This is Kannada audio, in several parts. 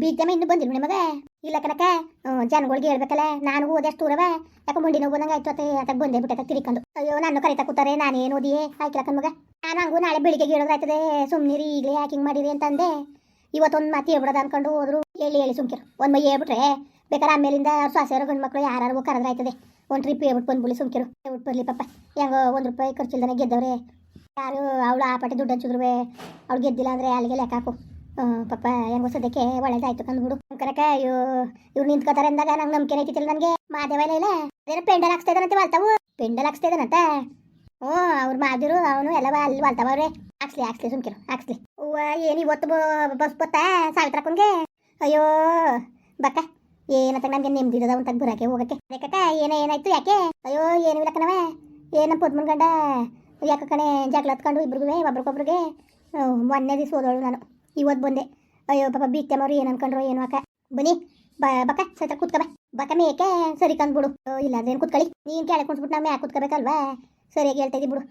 ಬೀಗ್ದಮ್ಮ ಇನ್ನೂ ಬಂದಿಲ್ಲ ನಿಮಗ ಇಲ್ಲ ಕನಕ ಜನಗಳಿಗೆ ಹೇಳ್ಬೇಕಲ್ಲ. ನಾನು ಓದಷ್ಟು ದೂರವ? ಯಾಕೆ ಮುಂಡಿ ನೋವು ಬಂದಂಗೆ ಆಯ್ತು ಅತ್ತೆ ಬಂದೇ ಬಿಟ್ಟೆ ತಿರ್ಕೊಂಡು. ಅಯ್ಯೋ, ನಾನು ಕರಿತಾ ಕೂತಾರೆ ನಾನೇನು ಓದಿಯೇ? ಆಯ್ಕಿಲ್ಲ ಕಣ್ಮಗ ನಾನು ಹಂಗೂ ನಾಳೆ ಬೆಳಿಗ್ಗೆ ಹೇಳೋದಾಯ್ತದೆ ಸುಮ್ಮನಿರಿ ಈಗಲೇ ಹ್ಯಾಕಿಂಗ್ ಮಾಡಿರಿ ಅಂತಂದೆ. ಇವತ್ತೊಂದು ಮಾತು ಹೇಳ್ಬಿಡೋದು ಅನ್ಕೊಂಡು ಹೋದ್ರು. ಹೇಳಿ ಹೇಳಿ ಸುಮ್ಕಿರು. ಒಂದು ಮೈ ಹೇಳ್ಬಿಟ್ರೆ, ಬೇಕಾದ್ರೆ ಆಮೇಲಿಂದ ಸೊಸೆಯರು ಗಂಡು ಮಕ್ಕಳು ಯಾರು ಕರೆದ್ರಾಯ್ತದೆ. ಒಂದು ಟ್ರಿಪ್ ಹೇಳ್ಬಿಟ್ಟು ಬಂದ್ಬಿಡಿ ಸುಮ್ಕಿರು. ಹೇಳ್ಬಿಟ್ಟು ಬರಲಿ ಪಾಪ. ಹೆಂಗೋ ಒಂದು ರೂಪಾಯಿ ಖರ್ಚಿಲ್ದಾನೆ ಗೆದ್ದವ್ರೆ. ಯಾರು, ಅವಳು ಆ ಪಟ್ಟಿ ದುಡ್ಡು ಹಂಚಿದ್ರು ಅವ್ಳು ಗೆದ್ದಿಲ್ಲ ಅಂದರೆ ಅಲ್ಲಿಗೆ ಲೆಕ್ಕ ಹಾಕು. ಪಾಪ, ಹೆಂಗೋ ಸದ್ಯಕ್ಕೆ? ಒಳ್ಳೇದಾಯ್ತು. ಕಂದ್ಬಿಡು ಕರಕ, ಅಯ್ಯೋ ಇವ್ರು ನಿಂತ್ಕೋತಾರೆ ಅಂದಾಗ ನಂಗೆ ನಂಬಿಕೆ ಐತಿಲ್ಲ ನನಗೆ. ಮಾದೇವ ಇಲ್ಲ ಅದೇನೋ ಪೆಂಡಲ್ ಹಾಕ್ಸ್ತಾ ಇದಾನಂತೆ ವಾಲ್ತಾವು. ಪೆಂಡಲ್ ಹಾಕ್ಸ್ತಾ ಇದಾನಂತ ಹ್ಞೂ, ಅವ್ರು ಮಾದಿರು, ಅವನು ಎಲ್ಲ ಅಲ್ಲಿ ವಾಲ್ತಾವ್ರೆ ಹಾಕ್ಸ್ಲಿ ಹಾಕ್ಸ್ಲಿ, ಸುಮ್ಕಿರು, ಹಾಕ್ಸ್ಲಿ. ಹೂವ, ಏನು ಇವತ್ತು ಬಸ್ ಬತ್ತಾ ಸಾವಿತ್ರಕ್ಕಂಗೆ ಅಯ್ಯೋ, ಬಕ್ಕ ಏನಂತ ನಮ್ಗೆ ನೆಮ್ಮದಿರದ ಅಂತ ಬರೋಕೆ, ಹೋಗಕ್ಕೆ. ಯಾಕಕ್ಕ ಏನೇ, ಏನಾಯ್ತು ಯಾಕೆ? ಅಯ್ಯೋ, ಏನು ಇಲ್ಲ ಕಣವ ಏನಪ್ಪ ಪದ್ಮನ್ ಗಂಡ? ಯಾಕ ಕಣೆ, ಜಗಳ ಹತ್ಕೊಂಡು ಇಬ್ರಿಗೂ ಒಬ್ರಿಗೊಬ್ರಿಗೆ? ಮೊನ್ನೆ ದಿವಸ ಓದೋಳು ನಾನು. ಇವತ್ತು ಬಂದೆ. ಅಯ್ಯೋ, ಪಾಪ ಬೀಗ್ತಮ್ಮವ್ರು ಏನು ಅನ್ಕೊಂಡ್ರು ಏನು ಅಕ್ಕ ಬನ್ನಿ, ಬ, ಬಕ್ಕ, ಸತ್ರ ಕೂತ್ಕೊ ಬಾ. ಬಕ್ಕ, ಮೇಕೆ, ಸರಿ ಕಂದ್ಬಿಡು ಇಲ್ಲ, ಅದೇನು ಕೂತ್ಕೊಳ್ಳಿ. ನೀನು ಕೆಳಗೆ ಕುಂತ್ಬಿಟ್ಟು ನಾವು ಯಾಕೆ ಕೂತ್ಕೋಬೇಕಲ್ವಾ? ಸರಿಯಾಗಿ ಹೇಳ್ತಾ ಇದ್ದಿ ಬಿಡು.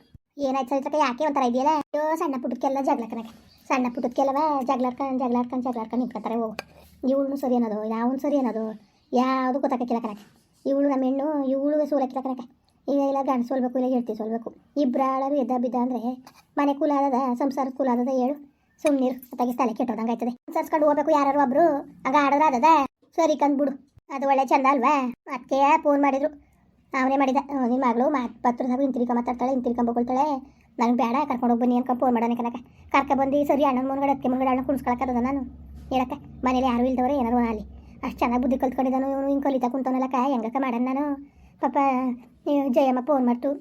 ಏನಾಯ್ತು ಸರಿತಕ್ಕ ಯಾಕೆ ಒಂಥರ ಇದೆಯಲ್ಲ? ಅಯ್ಯೋ, ಸಣ್ಣ ಪುಟ್ಟಕ್ಕೆಲ್ಲ ಜಗಳ ಕಣಕ ಸಣ್ಣ ಪುಟ್ಟಕ್ಕೆಲ್ಲವ ಜಗಳಾಡ್ಕೊಂಡು ಜಗಳಾಡ್ಕೊಂಡು ಜಗಳಾಡ್ಕೊಂಡು ನಿಂತ್ಕೊತಾರೆ ಹೋಗು ಇವಳು ಸರಿ ಅನ್ನೋದು, ಯಾವನು ಸರಿ ಅನ್ನೋದು. ಯಾವುದು ಗೊತ್ತಾಗಕ್ಕಿಲ್ಲ ಕಣಕ ಇವಳು ನಮ್ಮ ಹೆಣ್ಣು, ಇವಳು ಸೋಲಕ್ಕಿಲ್ಲ ಕಣಕ ಈಗ ಇಲ್ಲ ಗಂಡು ಸೋಲ್ಬೇಕು, ಇಲ್ಲ ಹೇಳ್ತೀವಿ ಸೋಲ್ಬೇಕು. ಇಬ್ಬರಾಳರು ಎದ್ದ ಬಿದ್ದ ಅಂದರೆ ಮನೆ ಕೂಲಾದದ, ಸಂಸಾರದ ಸಂಸಾರ ಕುಲ ಆದದ ಹೇಳು ಸುಮ್ಮನಿರು ಅತ್ತಾಗಿ ತಲೆ ಕೆಟ್ಟೋದಂಗೆ ಆಯ್ತದೆ. ಸರ್ಸ್ಕೊಂಡು ಹೋಗ್ಬೇಕು ಯಾರು ಒಬ್ರು. ಹಂಗ ಆಡೋದು ಆದದ. ಸರಿ ಕಂದ್ಬಿಡು ಅದು ಒಳ್ಳೆ ಚಂದ ಅಲ್ವಾ? ಅದಕ್ಕೆ ಫೋನ್ ಮಾಡಿದ್ರು. ಅವನೇ ಮಾಡಿದ. ನಿಮ್ಮ ಮಗಳು ಪತ್ರ ಸಾಕು ಇಂತಿರಿಕ ಮಾತಾಡ್ತಾಳೆ ಇಂತಿರಿಕೊಂಬೋಳ್ತಾಳೆ ನನಗೆ ಬೇಡ, ಕರ್ಕೊಂಡು ಹೋಗ್ಬನ್ನಿ ಅನ್ಕೊಂಡು ಫೋನ್ ಮಾಡೋಣ ಕನಕ. ಕರ್ಕ ಬಂದು, ಸರಿ, ಅಣ್ಣನ ಮುಂದ್ಗಡೆ ಅದಕ್ಕೆ ಮುಂದ್ಗಡೆ ಅಣ್ಣ ಕುಣಿಸ್ಕೊಳಕ್ಕದ ನಾನು. ಹೇಳಕ್ಕ, ಮನೇಲಿ ಯಾರು ಇಲ್ದವ್ರೆ, ಏನಾರು ಅಲ್ಲಿ. ಅಷ್ಟು ಚೆನ್ನಾಗಿ ಬುದ್ಧಿ ಕಲ್ತ್ಕೊಂಡಿದ್ದಾನು ಇವನು, ಹಿಂಗೆ ಕಲಿತಾ ಕುಂತವನಲ್ಲಕ್ಕ ಹೆಂಗಕ್ಕ ಮಾಡೋಣ ನಾನು? ಪಾಪ ಜಯಮ್ಮ ಫೋನ್ ಮಾಡ್ತು.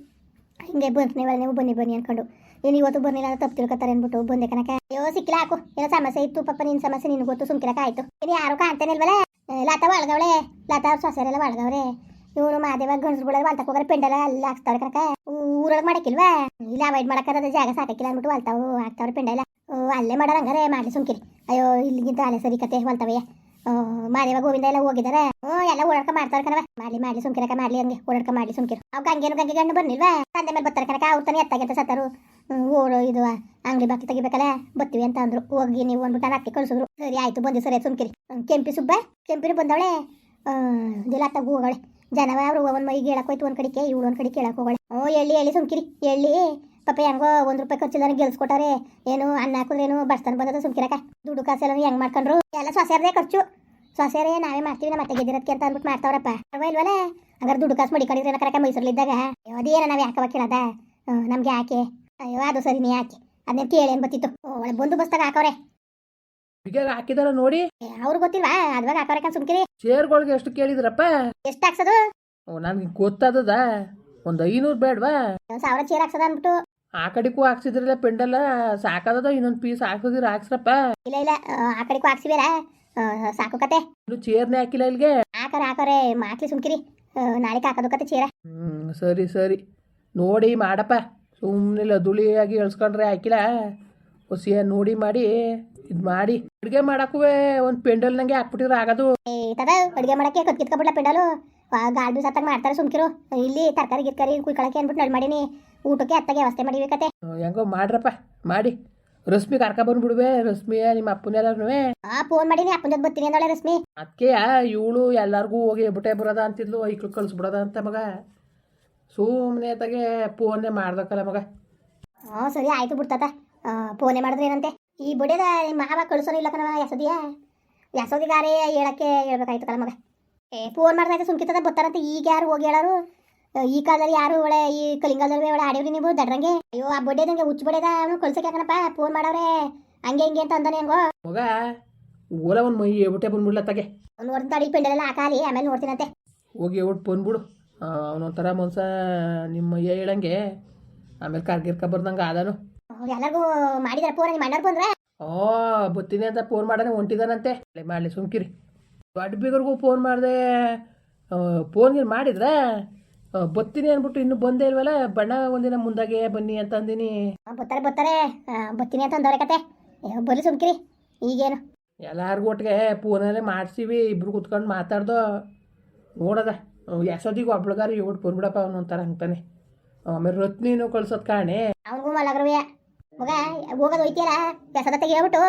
ಹಿಂಗೆ ಬಂತು ನೀವು ನೀವು ಬನ್ನಿ ಬನ್ನಿ ಅನ್ಕೊಂಡು. ನೀನು ಇವತ್ತು ಬಂದಿಲ್ಲ ಅಂತ ತಪ್ಪು ತಿಳ್ಕೊತಾರೆ ಅನ್ಬಿಟ್ಟು ಬಂದೆ ಕನಕ ಅಯ್ಯೋ, ಸಿಕ್ಕಿಲ್ಲ, ಹಾಕು. ಏನೋ ಸಮಸ್ಯೆ ಇತ್ತು, ಪಾಪ ನಿನ್ನ ಸಮಸ್ಯೆ ನಿನ್ ಗೊತ್ತು ಸುಮ್ಕಿರಕ ಆಯ್ತು. ಇನ್ನು ಯಾರು ಕಾಣ್ತಾನೆ ಇಲ್ವಲ್ಲ ಲತಾ ಒಳಗವಳೆ ಲತಾ ಅವ್ರ ಸೊಸೆರೆಲ್ಲ ಒಳಗವ್ರೆ ಇವನು ಮಾದೇವ ಗಂಡಸ್ರು ಬಿಡೋದು ಅಂತ ಹೋಗ್ರೆ ಪೆಂಡಲ ಅಲ್ಲಿ ಹಾಕ್ತಾವ್ರೆ ಕನಕ ಊರೊಳಗೆ ಮಾಡಕ್ಕಿಲ್ವಾ? ಇಲ್ಲ ಅವಾಯ್ಡ್ ಮಾಡಕ್ಕದ ಜಾಗ ಸಾಕಕ್ಕಿಲ್ಲ ಅಂದ್ಬಿಟ್ಟು ವಾಲ್ತಾವು, ಹಾಕ್ತಾವ್ರೆ ಪೆಂಡಲ ಅಲ್ಲೇ ಮಾಡೋರಂಗಾರೆ ಮಾಡ್ಲಿ ಸುಮ್ಕಿರಿ. ಅಯ್ಯೋ, ಇಲ್ಲಿಗಿಂತ ಅಲ್ಲೇ ಸರಿ ಕತೆ ಹೊಲ್ತಾವಯ್ಯ ಮಾದೇವ ಗೋವಿಂದ ಎಲ್ಲ ಹೋಗಿದಾರೆ? ಹ್ಞೂ ಎಲ್ಲ ಓಡಾಡ್ಕ ಮಾಡ್ತಾರ ಕನವ ಮಾಡ್ಲಿ ಮಾಡ್ಲಿ ಸುಮ್ಕಿರಕ ಮಾಡ್ಲಿ ಹಂಗೆ ಓಡಾಡ್ಕ, ಮಾಡ್ಲಿ ಸುಮ್ಕಿರು. ಅವ್ ಗಂಗೇನು ಗಂಗೆ ಗಂಡು ಬರ್ನಿಲ್ವಾ ತಂದೆ ಮೇಲೆ ಬರ್ತಾರೆ ಕನಕ ಅವ್ರು ತಾನೇ ಎತ್ತಾಗೆ ಸತ್ತರು ಓಡು, ಇದು ಅಂಗಡಿ ಬಾಕಿ ತೆಗಿಬೇಕಲ್ಲ? ಬರ್ತೀವಿ ಅಂತ ಅಂದ್ರು. ಹೋಗಿ ನೀವು ಅಂದ್ಬಿಟ್ಟು ನಾನು ಅಕ್ಕಿ ಕಳಿಸಿದ್ರು. ಸರಿ, ಆಯ್ತು ಬಂದು ಸರಿ, ಸುಮ್ಕಿರಿ. ಕೆಂಪಿ ಸುಬ್ಬ ಕೆಂಪಿನ ಬಂದವಳೆ. ಇದೆಲ್ಲ ತಗೋ ಹೋಗಳೆ ಜನವ ಅವ್ರು ಒಂದ್ ಮೈಗೆ ಹೇಳಕ್ ಹೋಯ್ತು ಒಂದ್ ಕಡೆಗೆ, ಇವಳು ಒಂದ್ ಕಡೆ ಕೇಳಕ್ ಹೋಗಳೆ ಓ ಎಳ್ಳಿ ಎಳ್ಳಿ ಸುಮ್ಕಿರಿ ಎಳ್ಳಿ ಪಾಪ ಹೆಂಗೋ, ಒಂದ್ ರೂಪಾಯಿ ಖರ್ಚಿಲ್ಲ ಗೆಲ್ಸ್ಕೊಟ್ಟಾರೆ ಏನು, ಅನ್ನ ಹಾಕಿದ್ರೇನು ಬಸ್ತಾನ ಬಂದದ ಸುಮ್ಕಿರಕ ದುಡ್ಡು ಕಾಸೆಲ್ಲ ಹೆಂಗ್ ಮಾಡ್ಕೊಂಡ್ರು? ಎಲ್ಲ ಸೊಸೆಯರ್ದೇ ಖರ್ಚು. ಸೊಸೆಯರೇ, ನಾವೇ ಮಾಡ್ತೀವಿ, ನಮ್ಮ ಮತ್ತೆ ಗೆದ್ದಿರಕ್ಕೆ ಅಂತ ಅಂದ್ಬಿಟ್ಟು ಮಾಡ್ತಾವ್ರಪ್ಪ. ಅಲ್ವಾ ಇಲ್ವಲ್ಲ? ಹಂಗಾರೆ ದುಡ್ಡು ಕಾಸು ಮಡಿಕೊಂಡಿದ್ರೆ ಕರಕ ಮೈಸೂರಲ್ಲಿದ್ದಾಗ ಅದೇನ ನಾವು ಯಾಕವ ಕೇಳದ? ನಮ್ಗೆ ಯಾಕೆ? ಅಯ್ಯೋ ಅದು ಸರಿ ನೀ ಯಾಕೆ? ಅದನ್ನ ಕೇಳೇನ್ ಬತ್ತಿತ್ತು ಒಳ್ಳೆ ಬಂದು ಬಸ್ತಾಗ ಹಾಕವ್ರೆ. ಈಗ ಹಾಕಿದಾರ ನೋಡಿ. ಅವ್ರು ಗೊತ್ತಿಲ್ವಾ? ಅದ್ವಾಗ ಹಾಕವ್ರೆ ಸುಮ್ಕಿರಿ. ಚೇರ್ಗಳಿಗೆ ಎಷ್ಟು ಕೇಳಿದ್ರಪ್ಪ? ಎಷ್ಟು ಹಾಕ್ಸೋದು? ಓ ನನ್ಗೆ ಗೊತ್ತಾದದ. ಒಂದು ಐನೂರು ಬೇಡವಾ? ಒಂದ್ ಸಾವಿರ ಚೇರ್ ಹಾಕ್ಸದ ಅಂದ್ಬಿಟ್ಟು. ಆ ಕಡೆಗೂ ಹಾಕ್ಸಿದ್ರಲ್ಲ ಪೆಂಡಲ್ಲ ಸಾಕಾದದ ಇನ್ನೊಂದು ಪೀಸ್ ಹಾಕಿದ್ರೆ ಹಾಕ್ಸ್ರಪ್ಪ. ಇಲ್ಲ ಇಲ್ಲ ಆ, ಆ ಕಡೆಗೂ ಹಾಕ್ಸಿವೇರ? ಸಾಕು ಕತೆ. ಇನ್ನು ಚೇರ್ನೇ ಹಾಕಿಲ್ಲ ಇಲ್ಲಿಗೆ ಹಾಕರ ಹಾಕೋರೆ ಮಾಕ್ಲಿ ಸುಮ್ಕಿರಿ. ನಾಳೆ ನಾಳೆಗೆ ಹಾಕೋದು ಕತೆ ಚೀರ. ಹ್ಮ್ ಸರಿ ಸರಿ. ನೋಡಿ ಮಾಡಪ್ಪ. ಸುಮ್ಮನೆ ಧೂಳಿಯಾಗಿ ಎಳ್ಸ್ಕೊಂಡ್ರೆ ಹಾಕಿಲ್ಲ. ಹೊಸಿಯ ನೋಡಿ ಮಾಡಿ ಇದು ಮಾಡಿ. ಅಡುಗೆ ಮಾಡಕ್ಕೂ ಒಂದು ಪೆಂಡಲ್ನಂಗೆ ಹಾಕ್ಬಿಟ್ಟಿದ್ರೆ ಆಗೋದು. ತದ ಅಡುಗೆ ಮಾಡಕ್ಕೆ ಕತ್ ಕಿತ್ಕೊಬಿಡ್ಲ ಪೆಂಡಲು. ಗಾಡಿ ಸತ್ತಾಗ ಮಾಡ್ತಾರೆ ಸುಮ್ಕಿರು. ಇಲ್ಲಿ ತರಕಾರಿ ಗಿರ್ಕಾರಿ ಕುಯ್ಕೊಳಕ್ಕೆ ಅಂದ್ಬಿಟ್ಟು ನಡ್ ಮಾಡೀನಿ. ಊಟಕ್ಕೆ ಅತ್ತಾಗೆ ವ್ಯವಸ್ಥೆ ಮಾಡಿಬೇಕತೆ ಕತೆ. ಹೆಂಗೋ ಮಾಡ್ರಪ್ಪ ಮಾಡಿ. ರಶ್ಮಿ ಕರ್ಕ ಬಂದ್ಬಿಡುವೆ ರಶ್ಮಿ ನಿಮ್ಮ ಅಪ್ಪನೆಲ್ಲರೂ ಆ ಫೋನ್ ಮಾಡೀನಿ ಅಪ್ಪನ ಜೊತೆ ಬರ್ತೀನಿ ಅಂದಳೆ ರಶ್ಮಿ. ಅದಕ್ಕೆ ಇವಳು ಎಲ್ಲಾರ್ಗೂ ಹೋಗಿ ಬಿಟ್ಟೆ ಬರೋದ ಅಂತಿದ್ಲು ಐಕ್ಳು ಕಳಿಸ್ಬಿಡೋದ ಅಂತ ಮಗ. ಸುಮ್ಮನೆ ತಗೆ ಫೋನ್ನೇ ಮಾಡ್ದಕ್ಕಲ್ಲ ಮಗ. ಹಾ ಸರಿ ಆಯ್ತು ಬಿಡ್ತಾತ ಫೋನೇ ಮಾಡಿದ್ರೆ ಏನಂತೆ? ಈ ಬುಡೇದ ನಿಮ್ಮ ಮಾವ ಕಳಿಸೋನು ಇಲ್ಲ ಕಣವ ಯಾಸೋದಿ ಯಸೋದಿಗಾರೇ ಹೇಳಕ್ಕೆ ಹೇಳ್ಬೇಕಾಯ್ತು ಕಲ ಮಗ. ಏ ಫೋನ್ ಮಾಡ್ದಾಯ್ತು ಸುಮ್ಕಿತದ ಬರ್ತಾರಂತೆ ಈಗ ಯಾರು ಹೋಗಿ ಹೇಳೋರು? ಈ ಕಾಲದಲ್ಲಿ ಯಾರು ಒಳ್ಳೆ ಈ ಕಲಿಂಗಾಲದಲ್ಲಿ ಒಳ್ಳೆ ಆಡಿವ್ರಿ ನೀವು ದಡ್ರಂಗೆ? ಅಯ್ಯೋ ಆ ಬಡ್ಡೆ ನಂಗೆ ಹುಚ್ಚು ಬಡ್ಡೆದ ಅವನು ಕಳ್ಸಕ್ಕೆ ಯಾಕನಪ್ಪ? ಫೋನ್ ಮಾಡವ್ರೆ ಹಂಗೆ ಹಿಂಗೆ ಅಂತ ಅಂದಾನೆ ಹೆಂಗೋ? ಮಗ ಓಲ ಒಂದು ಮೈ ಬಿಟ್ಟೆ ಬಂದ್ಬಿಡ್ಲ ತಗೆ ನೋಡ್ತೀನಿ ತಡಿ ಪೆಂಡಲೆಲ್ಲ ಹಾಕಾಲಿ ಆಮೇಲೆ ನೋಡ್ತೀನಂತೆ. ಹೋಗಿ ಬಂದ್ಬಿಡು. ಅವನೊಂಥರ ಮನ್ಸ ನಿಮ್ಮ ಹೇಳಂಗೆ. ಆಮೇಲೆ ಕರ್ಗಿರ್ಕ ಬರ್ದಂಗೆ ಆದನು. ಎಲ್ಲರಿಗೂ ಮಾಡಿದಾರೆ ಫೋನ್ ನಿಮ್ಮ ಅಣ್ಣವ್ರು ಬಂದ್ರೆ? ಓ ಬತ್ತೀನಿ ಅಂತ ಫೋನ್ ಮಾಡಾನೆ ಹೊಂಟಿದಾನಂತೆ. ಮಾಡಲಿ ಸುಮ್ಕಿರಿ. ದೊಡ್ಡ ಬೀಗರ್ಗೂ ಫೋನ್ ಮಾಡಿದೆ ಫೋನ್ ಮಾಡಿದ್ರೆ? ಮಾಡಿದ್ರ ಬತ್ತೀನಿ ಅಂದ್ಬಿಟ್ಟು ಇನ್ನು ಬಂದೇ ಇಲ್ವಲ್ಲ? ಬಣ್ಣ ಒಂದಿನ ಮುಂದಾಗೆ ಬನ್ನಿ ಅಂತ ಅಂದಿನಿ. ಬತ್ತಾರೆ ಬತ್ತಾರೆ ಬತ್ತೀನಿ ಅಂತ ಅಂದವ್ರೆ ಕತೆ. ಬರ್ಲಿ ಸುಮ್ಕಿರಿ. ಈಗೇನು? ಎಲ್ಲಾರ್ಗೂ ಒಟ್ಟಿಗೆ ಫೋನಲ್ಲೇ ಮಾಡಿಸಿವಿ ಇಬ್ರು ಕುತ್ಕೊಂಡು ಮಾತಾಡ್ದೋ. ನೋಡದ. ಎಸೋದಿಗೂ ಒಬ್ಳಗಾರ ಹೇಳ್ಬಿಟ್ಟು ಬಂದ್ಬಿಡಪ್ಪ ಅವನು ಅಂತಾರ ಅಂತಾನೆ ಆಮೇಲೆ ರತ್ನಿನೂ ಕಳ್ಸೋದ್ ಕಾಣೆ ಅವನಿಗೂ ಮಲಗ್ರವ್ಯ ಮಗ ಹೋಗೋದು ಹೋಯ್ತೀಯಲ್ಲ? ತೆಗಿ ಹೇಳ್ಬಿಟ್ಟು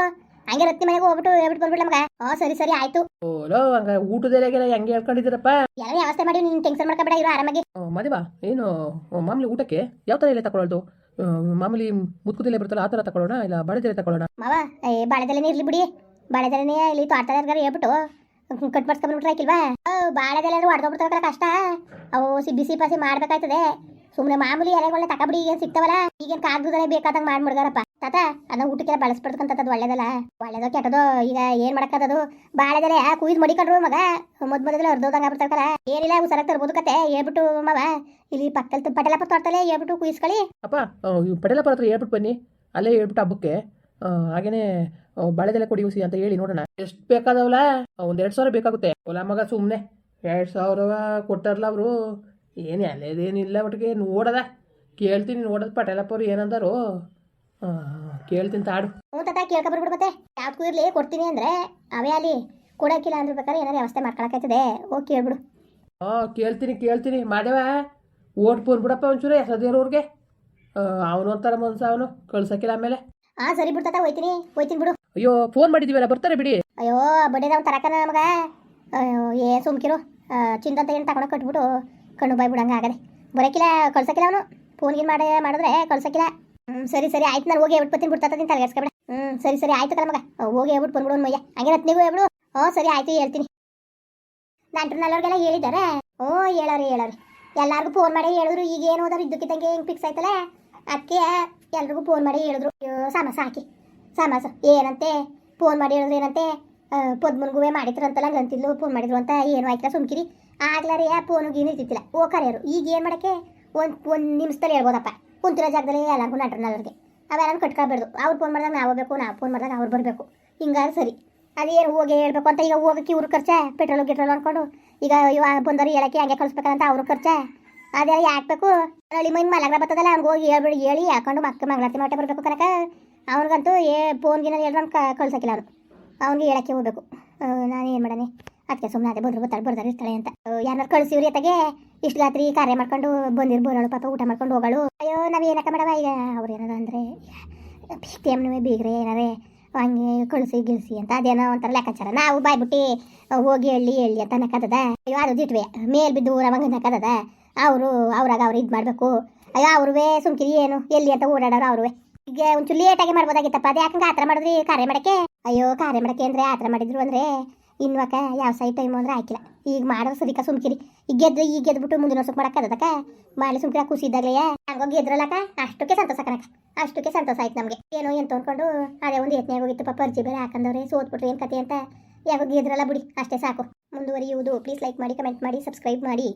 ಹಂಗೆ ರತ್ನಿ ಮನೆಗೆ ಹೋಗ್ಬಿಟ್ಟು ಹೇಳ್ಬಿಟ್ಟು ಬಂದ್ಬಿಡ್ಲ ಮಗ. ಹಾ ಸರಿ ಸರಿ ಆಯ್ತು. ಓಲೋ ಹಂಗ ಊಟದೆಲೆಗೆಲ್ಲ ಹೆಂಗೆ ಹೇಳ್ಕೊಂಡಿದ್ದೀರಪ್ಪ? ಎಲ್ಲ ವ್ಯವಸ್ಥೆ ಮಾಡಿ ನೀನು ಟೆನ್ಷನ್ ಮಾಡ್ಕೊಬೇಡ ಇರೋ ಆರಾಮಾಗಿ. ಆ, ಮದುವ ಏನು ಆ, ಮಾಮೂಲಿ ಊಟಕ್ಕೆ ಯಾವ ಥರ ಎಲ್ಲ ತಗೊಳ್ಳೋದು ಆ, ಮಾಮೂಲಿ ಮುತ್ಕುದಲ್ಲೇ ಬರ್ತಲ್ಲ ಆ ಥರ ತಗೊಳ್ಳೋಣ ಇಲ್ಲ ಬಾಳೆದಲ್ಲೇ ತಗೊಳ್ಳೋಣ ಮಾವ ಏ ಬಾಳೆದೆಲೆನೇ ಇರ್ಲಿ ಬಿಡಿ. ಬಾಳೆದೆಲೆನೇ ಇಲ್ಲಿ ತೋಟದಾಗ ಹೇಳ್ಬಿಟ್ಟು. ಕಟ್ ಮಾಡಿಸ್ಕೊಂಡ್ಬಿಟ್ರೆ ಹಾಕಿಲ್ವಾ? ಬಾಳೆದೆಲೆ ಹೊಡೆದೋಗ್ಬಿಡ್ತಾರೆ ಕಷ್ಟ. ಅವು ಬಿಸಿ ಪಾಸಿ ಮಾಡ್ಬೇಕಾಯ್ತದೆ. ಸುಮ್ಮನೆ ಮಾಮೂಲಿ ಎಲೆಗಳನ್ನ ತಕಬಿಡಿ ಈಗ ಸಿಗ್ತಾವಲ್ಲ? ಈಗೇನು ಕಾಗದಲ್ಲೇ ಬೇಕಾದಂಗೆ ಮಾಡ್ಬಿಡ್ದಾರಪ್ಪ ತಾತ ಅದನ್ನ ಊಟಕ್ಕೆಲ್ಲ ಬಳಸ್ಬಿಡ್ತಕ್ಕಂಥದ್ದು ಒಳ್ಳೇದಲ್ಲ. ಒಳ್ಳೇದೋ ಕೆಟ್ಟದೋ, ಈಗ ಏನ್ ಮಾಡಕ್ಕದದು ಬಾಳೆದೆಲೆ ಕುಯ್ದು ಮಡಿಕೊಂಡ್ರು ಮಗ. ಮೊದ್ ಮೊದಲೇ ಹೊರದೋದಂಗ ಆಗ್ಬಿಡ್ತಾವಲ್ಲ ಏನಿಲ್ಲ, ಹುಷಾರಾಗಿ ತರ್ಬೋದು ಕತೆ. ಹೇಳ್ಬಿಟ್ಟು ಮಾವ, ಇಲ್ಲಿ ಪಕ್ಕದಲ್ಲಿ ಪಟೇಲಪ್ಪ ತೋಟದಲ್ಲೇ ಹೇಳ್ಬಿಟ್ಟು ಕುಯ್ಸ್ಕೊಳ್ಳಿ. ಅಪ್ಪ ಪಟೇಲಪ್ಪ ಹತ್ರ ಹೇಳ್ಬಿಟ್ಟು ಬನ್ನಿ. ಅಲ್ಲೇ ಹೇಳ್ಬಿಟ್ಟು ಹಬ್ಬಕ್ಕೆ. ಹಾಗೇನೆ ಬಾಳೆದೆಲೆ ಕೊಡಿ ಉಸಿ ಅಂತ ಹೇಳಿ ನೋಡೋಣ. ಎಷ್ಟು ಬೇಕಾದವಲ್ಲ? ಒಂದು ಎರಡು ಸಾವಿರ ಬೇಕಾಗುತ್ತೆ. ಹೊಲ ಮಗ ಸುಮ್ಮನೆ ಎರಡು ಸಾವಿರ ಕೊಟ್ಟಾರಲ್ಲ ಅವರು. ಏನು ಅಲ್ಲೇದೇನಿಲ್ಲ ಒಟ್ಟಿಗೆ ನೋಡದ. ಕೇಳ್ತೀನಿ ನೋಡೋದು ಪಟೇಲಪ್ಪ ಅವ್ರು ಏನಂದರು ಕೇಳ್ತೀನಿ ತಾಡು. ಹ್ಞೂ ತಾತ ಕೇಳ್ಕೊಬರ್ಬಿಡು ಮತ್ತೆ. ಯಾವ್ದಕ್ಕೂ ಇರಲಿ ಕೊಡ್ತೀನಿ ಅಂದ್ರೆ ಅವೇ ಅಲ್ಲಿ ಕೊಡಕ್ಕಿಲ್ಲ ಅಂದ್ರೆ ಬೇಕಾದ್ರೆ ಏನಾರು ವ್ಯವಸ್ಥೆ ಮಾಡ್ಕೊಳಕೈತದೆ. ಹೋಗಿ ಕೇಳ್ಬಿಡು. ಹಾಂ ಕೇಳ್ತೀನಿ ಕೇಳ್ತೀನಿ. ಮಾದೇವ ಓಟ್ ಬಂದ್ಬಿಡಪ್ಪ ಒಂಚೂರು ಅವ್ರಿಗೆ. ಅವನು ಒಂಥರ ಮನ್ಸ ಅವನು. ಕಳ್ಸಕ್ಕಿಲ್ಲ ಆಮೇಲೆ. ಹಾ ಸರಿ ಬಿಡ್ತಾ ಹೋಯ್ತೀನಿ. ಹೋಯ್ತೀನಿ ಬಿಡು. ಅಯ್ಯೋ ಫೋನ್ ಮಾಡಿದೀವಲ್ಲ ಬರ್ತಾರೆ ಬಿಡಿ. ಅಯ್ಯೋ ಬಡ್ಡಿದ ಅವ್ನು ತರಕನ ನಮಗ. ಅಯ್ಯೋ ಏ ಸುಮ್ಕಿರು ಚಿಂತ ಏನು ತಗೊಂಡು ಕಟ್ಬಿಟ್ಟು ಕಣ್ಣು ಬಾಯ್ ಬಿಡಂಗ ಆಗದೆ. ಬರೋಕಿಲ್ಲ ಕಳ್ಸಕ್ಕಿಲ್ಲ ಅವನು. ಫೋನ್ಗಿನ್ ಮಾಡಿ ಮಾಡಿದ್ರೆ ಕಳ್ಸಕಿಲ್ಲ. ಹ್ಞೂ ಸರಿ ಸರಿ ಆಯ್ತು ನಾನು ಹೋಗಿ ಹೇಳ್ಬಿಟ್ಟು ಬರ್ತೀನಿ ಬಿಡ್ತಾ ನೀನು ತಲೆಗೆಡ್ಸ್ಕೊಬೇಡ ಹ್ಞೂ ಸರಿ ಸರಿ ಆಯ್ತು ಕಲ ಮಗ. ಹೋಗಿ ಹೇಳ್ಬಿಟ್ಟು ಬಂದ್ಬಿಡು ಮಯ್ಯ ಹಂಗೆ ನೀವು ಹೇಳ್ಬಿಡು. ಹ್ಞೂ ಸರಿ ಆಯ್ತು ಹೇಳ್ತೀನಿ. ನಂಟ್ರು ನಲ್ಲವ್ರಿಗೆಲ್ಲ ಹೇಳಿದ್ದಾರೆ. ಹ್ಞೂ ಹೇಳೋರಿ ಹೇಳೋರಿ. ಎಲ್ಲರಿಗೂ ಫೋನ್ ಮಾಡಿ ಹೇಳಿದ್ರು ಈಗ ಏನು ಹೋದ್ರೆ ಇದ್ದಕ್ಕಿದ್ದಂಗೆ ಹಿಂಗೆ ಫಿಕ್ಸ್ ಆಯ್ತಲ್ಲ ಅದಕ್ಕೆ ಎಲ್ರಿಗೂ ಫೋನ್ ಮಾಡಿ ಹೇಳಿದ್ರು ಸಮಸ ಹಾಕಿ, ಸಮಸ, ಏನಂತೆ? ಫೋನ್ ಮಾಡಿ ಹೇಳಿದ್ರು ಏನಂತೆ? ಪದ್ಮನ್ಗುವೆ ಮಾಡಿದ್ರಂತಲ್ಲ ಗಂತಿದ್ಲು ಫೋನ್ ಮಾಡಿದ್ರು ಅಂತ ಏನು ಆಯ್ತಾ ಸುಮ್ಕಿರಿ. ಆಗ್ಲಾರೆ ಆ ಫೋನು ಏನು ಇರ್ತಿತ್ತಿಲ್ಲ. ಓ ಕರೆಯರು ಈಗ ಏನು ಮಾಡಕ್ಕೆ? ಒಂದು ಒಂದು ನಿಮಿಷದಲ್ಲಿ ಹೇಳ್ಬೋದಪ್ಪ. ಕುಂತಿರೋ ಜಾಗದಲ್ಲಿ ಎಲ್ಲರಿಗೂ ಅವ್ರಿಗೆ ಅವೆಲ್ಲ ಕಟ್ಕೊಳ್ಬಾರ್ದು ಅವ್ರು ಫೋನ್ ಮಾಡಿದಾಗ ನಾವು ಹೋಗ್ಬೇಕು ನಾವು ಫೋನ್ ಮಾಡಿದಾಗ ಅವ್ರು ಬರಬೇಕು. ಹಿಂಗಾದ್ರೆ ಸರಿ. ಅದೇನು ಹೋಗಿ ಹೇಳ್ಬೇಕು ಅಂತ ಈಗ ಹೋಗಕ್ಕೆ ಇವ್ರು ಖರ್ಚೆ? ಪೆಟ್ರೋಲ್ ಗಿಟ್ರೋಲ್ ಅನ್ಕೊಂಡು? ಈಗ ಇವಾಗ ಬಂದವರು ಹೇಳಕ್ಕೆ ಹಂಗೆ ಕಳಿಸ್ಬೇಕಂತ ಅವ್ರ ಖರ್ಚ? ಅದೇ ಯಾಕಬೇಕು ಅಲ್ಲಿ ಮೈನ್ ಮಲಗ ಬರ್ತದಲ್ಲ ಹಂಗೆ ಹೋಗಿ ಹೇಳ್ಬಿಡಿ, ಹೇಳಿ ಹಾಕೊಂಡು ಮಕ್ಕ ಮಂಗಳಾರತಿ ಮಾಟ ಬರಬೇಕು ಕನಕ. ಅವ್ನಿಗಂತೂ ಏ ಫೋನ್ಗಿನ ಕ ಕಳ್ಸಕ್ಕಿಲ್ಲ ಅವನು. ಅವ್ನಿಗೆ ಹೇಳಕ್ಕೆ ಹೋಗ್ಬೇಕು. ನಾನು ಏನು ಮಾಡಾನೆ ಅದಕ್ಕೆ ಸುಮ್ಮನೆ ಅದೇ ಬಂದ್ರು, ಬರ್ತಾಳೆ ಬರ್ತಾರೆ ಇರ್ತಾಳೆ ಅಂತ. ಯಾರು ಕಳಿಸಿವ್ರಿ ಅತ್ತಾಗೆ, ಇಷ್ಟು ರಾತ್ರಿ ಕಾರ್ಯ ಮಾಡ್ಕೊಂಡು ಬಂದಿರ್ಬೋದು ಪಾಪ ಊಟ ಮಾಡ್ಕೊಂಡು ಹೋಗಳು. ಅಯ್ಯೋ, ನಾವು ಏನಕ್ಕ ಮಾಡವ ಈಗ? ಅವ್ರು ಏನಾರ ಅಂದರೆ ಟೇಮ್ನವೇ ಬೀಗ್ರೆ ಏನಾರೇ, ಹಂಗೆ ಕಳಿಸಿ, ಗಿಳಿಸಿ ಅಂತ. ಅದೇನೋ ಒಂಥರ ಲೆಕ್ಕಾಚಾರ. ನಾವು ಬಾಯ್ಬಿಟ್ಟು, ಹೋಗಿ ಹೇಳಿ ಹೇಳಿ ಅಂತ ನಕ್ಕದ ಅಯ್ಯೋ, ಅದು ದಿಟ್ವೆ ಮೇಲ್ ಬಿದ್ದು ಊರವಂಗ ನಕ್ಕದ ಅವರು, ಅವ್ರಾಗ ಅವ್ರು ಇದು ಮಾಡಬೇಕು. ಅಯ್ಯೋ, ಅವ್ರವೇ ಸುಮ್ಕಿರಿ, ಏನು? ಎಲ್ಲಿ ಅಂತ ಓಡಾಡೋರು ಅವ್ರುವೆ. ಈಗ ಒಂಚೂರು ಲೇಟಾಗಿ ಮಾಡ್ಬೋದಾಗಿತ್ತಪ್ಪ, ಅದು ಯಾಕಂಗೆ ಆ ಥರ ಮಾಡಿದ್ರಿ ಕಾರ್ಯ ಮಾಡಕ್ಕೆ? ಅಯ್ಯೋ, ಕಾರ್ಯ ಮಾಡಕ್ಕೆ ಅಂದರೆ ಆ ಥರ ಮಾಡಿದ್ರು ಅಂದರೆ ಇನ್ವಾಕ ಯಾವ ಸೈ ಟೈಮು ಅಂದ್ರೆ ಹಾಕಿಲ್ಲ ಈಗ ಮಾಡೋ ಸದಿಕ ಸುಮ್ಕಿರಿ. ಈಗ ಗೆದ್ದು, ಈಗ ಗೆದ್ಬಿಟ್ಟು ಮುಂದಿನ ವರ್ಷಕ್ಕೆ ಮಾಡೋಕ್ಕದಕ್ಕ ಮಾಡಿ ಸುಮ್ಕಿರ ಖುಷಿ ಇದ್ದಾಗಲೇ. ಹಂಗೋಗಿ ಗೆದ್ರಲ್ಲಕ್ಕ ಅಷ್ಟಕ್ಕೆ ಸಂತೋಷ ಕಣಕ್ಕ ಅಷ್ಟಕ್ಕೆ ಸಂತೋಷ ಆಯ್ತು ನಮಗೆ. ಏನೋ ಎಂತ ಅನ್ಕೊಂಡು ಅದೇ ಒಂದು ಯತ್ನ ಹೋಗಿತ್ತು ಪಾಪ ಅರ್ಜಿ ಬೇರೆ ಹಾಕಂದವ್ರೆ, ಸೋತ್ಬಿಟ್ರೆ ಏನು ಕತೆ ಅಂತ. ಯಾವಾಗ ಗೆದ್ರಲ್ಲ ಬಿಡಿ, ಅಷ್ಟೇ ಸಾಕು. ಮುಂದುವರಿಯುವುದು. ಪ್ಲೀಸ್ ಲೈಕ್ ಮಾಡಿ ಕಮೆಂಟ್ ಮಾಡಿ ಸಬ್ಸ್ಕ್ರೈಬ್ ಮಾಡಿ.